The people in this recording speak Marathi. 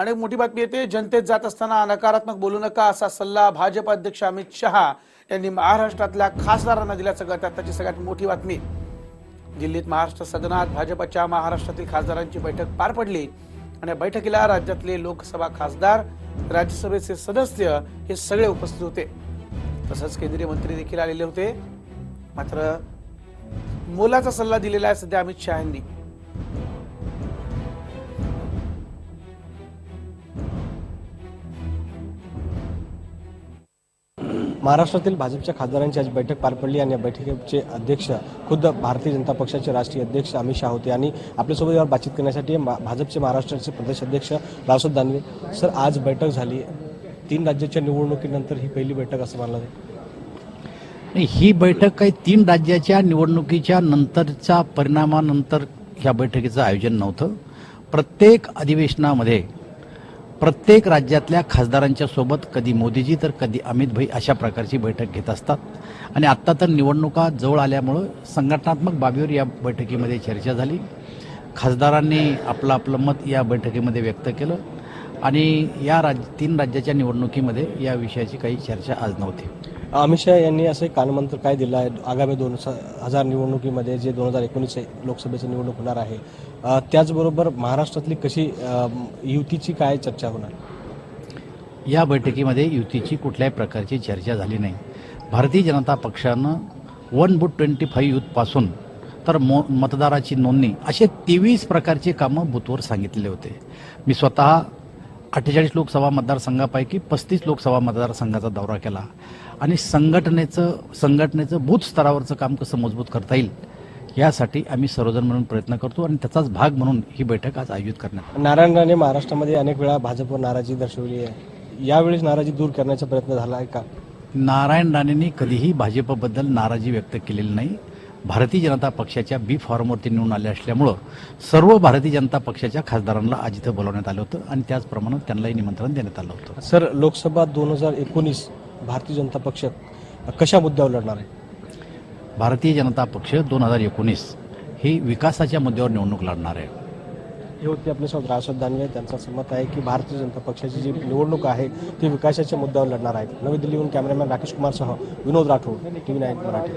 आणि मोठी बातमी येते. जनतेत जात असताना नकारात्मक बोलू नका असा सल्ला भाजप अध्यक्ष अमित शहा यांनी महाराष्ट्रातल्या खासदारांना दिल्याचं कळत त्याची सगळ्यात मोठी बातमी. दिल्लीत महाराष्ट्र सदनात भाजपच्या महाराष्ट्रातील खासदारांची बैठक पार पडली आणि या बैठकीला राज्यातले लोकसभा खासदार राज्यसभेचे सदस्य हे सगळे उपस्थित होते. तसंच केंद्रीय मंत्री देखील आलेले होते. मात्र मोलाचा सल्ला दिलेला आहे सध्या अमित शहा यांनी. महाराष्ट्रातील भाजपच्या खासदारांची आज बैठक पार पडली आणि या बैठकीचे अध्यक्ष खुद्द भारतीय जनता पक्षाचे राष्ट्रीय अध्यक्ष अमित शहा होते. आणि आपल्यासोबत यावर बातचीत करण्यासाठी भाजपचे महाराष्ट्राचे प्रदेश अध्यक्ष रावसाहेब दानवे. सर आज बैठक झाली. तीन राज्याच्या निवडणुकीनंतर ही पहिली बैठक असं मानलं जाईल. ही बैठक काही तीन राज्याच्या निवडणुकीच्या नंतरच्या परिणामानंतर ह्या बैठकीचं आयोजन नव्हतं. प्रत्येक अधिवेशनामध्ये प्रत्येक राज्यातल्या खासदारांच्या सोबत कधी मोदीजी तर कधी अमित भाई अशा प्रकारची बैठक घेत असतात. आणि आत्ता तर निवडणुका जवळ आल्यामुळं संघटनात्मक बाबीवर या बैठकीमध्ये चर्चा झाली. खासदारांनी आपलं आपलं मत या बैठकीमध्ये व्यक्त केलं. आणि या राज्य तीन राज्याच्या निवडणुकीमध्ये या विषयाची काही चर्चा आज नव्हती. अमित शहा यांनी असं एक कानमंत्र काय दिलं आहे? आगामी दोन हजार निवडणुकीमध्ये जे दोन हजार एकोणीस लोकसभेचं निवडणूक होणार आहे त्याचबरोबर महाराष्ट्रातली कशी युतीची काय चर्चा होणार? या बैठकीमध्ये युतीची कुठल्याही प्रकारची चर्चा झाली नाही. भारतीय जनता पक्षानं वन बुट ट्वेंटी फाईव्ह यूथपासून तर मो मतदाराची नोंदणी असे तेवीस प्रकारचे कामं बूथवर सांगितलेले होते. मी स्वतः अठ्ठेचाळीस लोकसभा मतदारसंघापैकी पस्तीस लोकसभा मतदारसंघाचा दौरा केला. आणि संघटनेचं संघटनेचं बूथ स्तरावरचं काम कसं मजबूत करता येईल यासाठी आम्ही सर्वजण म्हणून प्रयत्न करतो आणि त्याचाच भाग म्हणून ही बैठक आज आयोजित करण्यात. नारायण राणे महाराष्ट्रामध्ये अनेक वेळा भाजपवर नाराजी दर्शवली आहे. यावेळेस नाराजी दूर करण्याचा प्रयत्न झाला आहे का? नारायण राणेंनी कधीही भाजपबद्दल नाराजी व्यक्त केलेली नाही. भारतीय जनता पक्षाच्या बी फॉर्मवरती निवडून आले असल्यामुळं सर्व भारतीय जनता पक्षाच्या खासदारांना आज इथं बोलवण्यात आलं होतं आणि त्याचप्रमाणे त्यांनाही निमंत्रण देण्यात आलं होतं. सर लोकसभा दोन हजार एकोणीस भारतीय जनता पक्ष कशा मुद्द्यावर लढणार आहे? भारतीय जनता पक्ष दोन हजार एकोणीस ही विकासाच्या मुद्द्यावर निवडणूक लढणार आहे. हे होते आपल्यासोबत रावसाहेब दानवे. त्यांचं असं मत आहे की भारतीय जनता पक्षाची जी निवडणूक आहे ती विकासाच्या मुद्द्यावर लढणार आहे. नवी दिल्लीहून cameraman Rakesh कुमारसह Vinod Rathod T V nine Marathi.